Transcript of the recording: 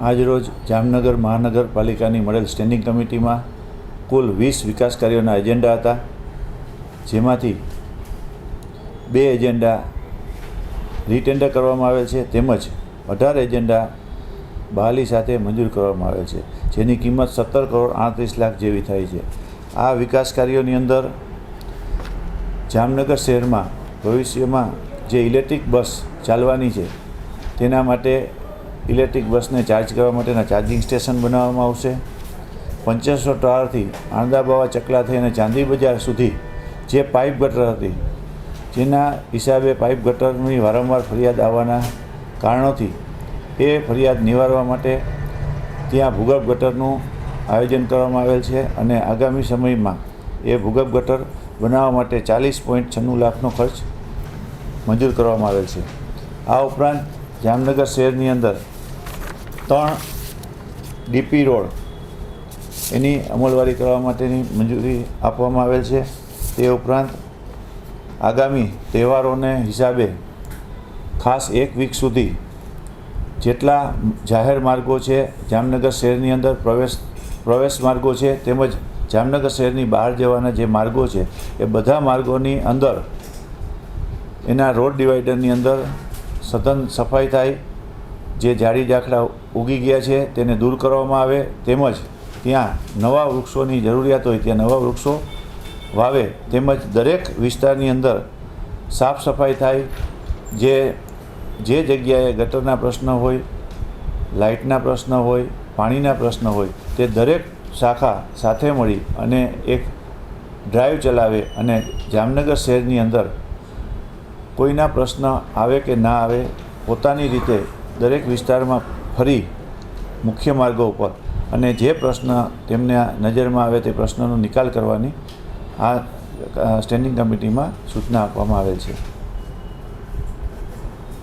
આજરોજ જામનગર મહાનગરપાલિકાની મળેલ સ્ટેન્ડિંગ કમિટીમાં કુલ વીસ વિકાસ કાર્યોના એજન્ડા હતા. જેમાંથી બે એજન્ડા રીટેન્ડર કરવામાં આવેલ છે, તેમજ અઢાર એજન્ડા બહાલી સાથે મંજૂર કરવામાં આવેલ છે, જેની કિંમત સત્તર કરોડ આડત્રીસ લાખ જેવી થાય છે. આ વિકાસ કાર્યોની અંદર જામનગર શહેરમાં ભવિષ્યમાં જે ઇલેક્ટ્રિક બસ ચાલવાની છે, તેના માટે ઇલેક્ટ્રિક બસને ચાર્જ કરવા માટેના ચાર્જિંગ સ્ટેશન બનાવવામાં આવશે. પંચરસો ટાળથી આણંદાબાવા ચકલા થઈને ચાંદી બજાર સુધી જે પાઇપ ગટર હતી, જેના હિસાબે પાઇપ ગટરની વારંવાર ફરિયાદ આવવાના કારણોથી એ ફરિયાદ નિવારવા માટે ત્યાં ભૂગર્ભ ગટરનું આયોજન કરવામાં આવેલ છે અને આગામી સમયમાં એ ભૂગર્ભ ગટર બનાવવા માટે ચાલીસ પોઈન્ટ છન્નું લાખનો ખર્ચ મંજૂર કરવામાં આવેલ છે. આ ઉપરાંત જામનગર શહેરની અંદર ત્રણ ડીપી રોડ એની અમલવારી કરવા માટેની મંજૂરી આપવામાં આવેલ છે. તે ઉપરાંત આગામી તહેવારોને હિસાબે ખાસ એક વીક સુધી જેટલા જાહેર માર્ગો છે, જામનગર શહેરની અંદર પ્રવેશ પ્રવેશ માર્ગો છે, તેમજ જામનગર શહેરની બહાર જવાના જે માર્ગો છે, એ બધા માર્ગોની અંદર એના રોડ ડિવાઈડરની અંદર સઘન સફાઈ થાય જે ઝાડી ઝાખડા ઉગી ગયા છે તેને દૂર કરવામાં આવે તેમજ ત્યાં નવા વૃક્ષોની જરૂરિયાત હોય ત્યાં નવા વૃક્ષો વાવે તેમજ દરેક વિસ્તારની અંદર સાફ સફાઈ થાય. જે જે જગ્યાએ ગટરના પ્રશ્ન હોય, લાઇટના પ્રશ્ન હોય, પાણીના પ્રશ્ન હોય, તે દરેક શાખા સાથે મળી અને એક ડ્રાઈવ ચલાવે અને જામનગર શહેરની અંદર કોઈના પ્રશ્ન આવે કે ના આવે પોતાની રીતે દરેક વિસ્તારમાં ફરી મુખ્ય માર્ગો ઉપર અને જે પ્રશ્ન તેમને નજરમાં આવે તે પ્રશ્નનો નિકાલ કરવાની આ સ્ટેન્ડિંગ કમિટીમાં સૂચના આપવામાં આવેલ છે.